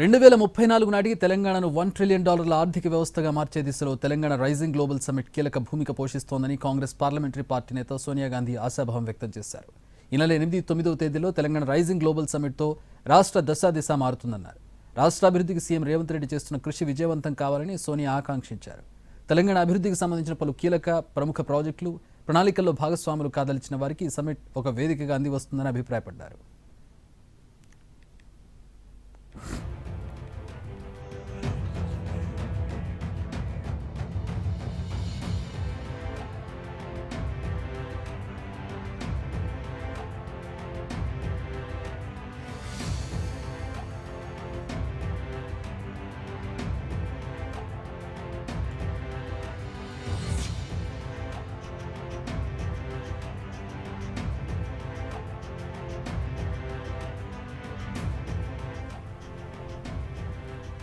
రెండు వేల ముప్పై నాలుగు నాటికి తెలంగాణను వన్ ట్రిలియన్ డాలర్ల ఆర్థిక వ్యవస్థగా మార్చే దిశలో తెలంగాణ రైజింగ్ గ్లోబల్ సమిట్ కీలక భూమిక పోషిస్తోందని కాంగ్రెస్ పార్లమెంటరీ పార్టీ నేత సోనియా గాంధీ ఆశాభావం వ్యక్తం చేశారు. ఈ నెల ఎనిమిది తొమ్మిదవ తేదీలో తెలంగాణ రైజింగ్ గ్లోబల్ సమిట్తో రాష్ట్ర దశా దిశ మారుతుందన్నారు. రాష్ట్ర అభివృద్ధికి సీఎం రేవంత్ రెడ్డి చేస్తున్న కృషి విజయవంతం కావాలని సోనియా ఆకాంక్షించారు. తెలంగాణ అభివృద్ధికి సంబంధించిన పలు కీలక ప్రముఖ ప్రాజెక్టులు ప్రణాళికల్లో భాగస్వాములు కాదలిచిన వారికి ఈ సమిట్ ఒక వేదికగా అందివస్తుందని అభిప్రాయపడ్డారు.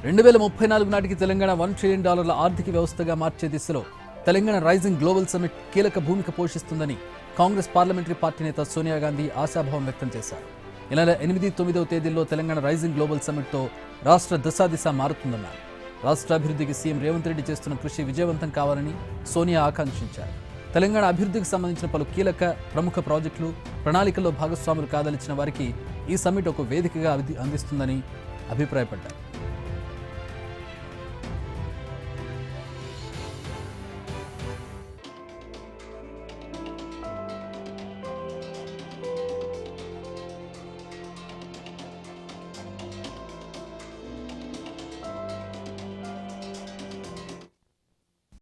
రెండు వేల ముప్పై నాలుగు నాటికి తెలంగాణ వన్ ట్రిలియన్ డాలర్ల ఆర్థిక వ్యవస్థగా మార్చే దిశలో తెలంగాణ రైజింగ్ గ్లోబల్ సమిట్ కీలక భూమిక పోషిస్తుందని కాంగ్రెస్ పార్లమెంటరీ పార్టీ నేత సోనియా గాంధీ ఆశాభావం వ్యక్తం చేశారు. ఈ నెల ఎనిమిది తొమ్మిదవ తేదీల్లో తెలంగాణ రైజింగ్ గ్లోబల్ సమిట్తో రాష్ట్ర దశా దిశ మారుతుందన్నారు. రాష్ట్ర అభివృద్ధికి సీఎం రేవంత్ రెడ్డి చేస్తున్న కృషి విజయవంతం కావాలని సోనియా ఆకాంక్షించారు. తెలంగాణ అభివృద్ధికి సంబంధించిన పలు కీలక ప్రముఖ ప్రాజెక్టులు ప్రణాళికల్లో భాగస్వాములు కాదలిచిన వారికి ఈ సమ్మిట్ ఒక వేదికగా అందిస్తుందని అభిప్రాయపడ్డారు.